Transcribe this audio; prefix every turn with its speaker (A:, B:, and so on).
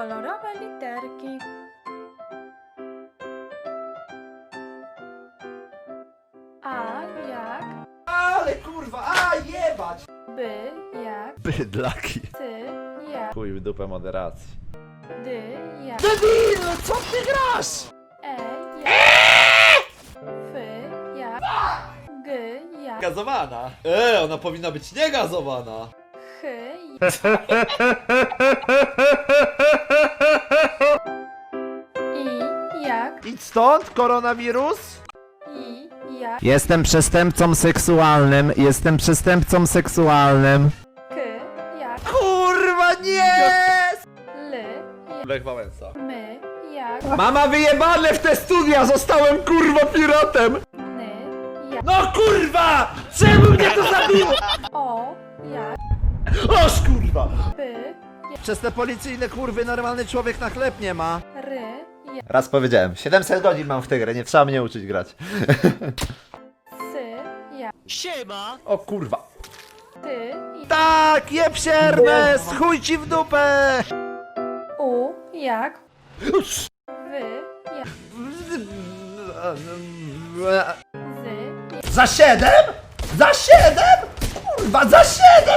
A: kolorowe literki. A jak,
B: Ale kurwa, a jebać!
A: by jak,
C: Bydlaki.
A: ty jak,
C: Chuj w dupę moderacji.
A: dy jak,
B: Debil, co ty grasz?
A: e jak, fy jak, g jak,
B: Gazowana. E, ona powinna być niegazowana.
A: chy
C: stąd, koronawirus!
A: i jak,
C: Jestem przestępcą seksualnym, jestem przestępcą seksualnym.
A: k jak,
B: Kurwa, nie!
A: l jak,
B: Lech Wałęsa.
A: my jak,
C: Mama wyjebane w te studia, zostałem kurwa piratem!
A: ny jak,
B: No kurwa! Czemu mnie to zabiło?
A: o jak,
B: Oż kurwa!
A: by
C: Przez te policyjne kurwy normalny człowiek na chleb nie ma. Raz powiedziałem, 700 godzin mam w tę grę, nie trzeba mnie uczyć grać.
A: sy jak,
C: O kurwa.
A: ty
C: Tak, jeb się Ernest, chuj ci w dupę!
A: u jak, wy jak, z
B: Za siedem? Za siedem? Kurwa, za siedem!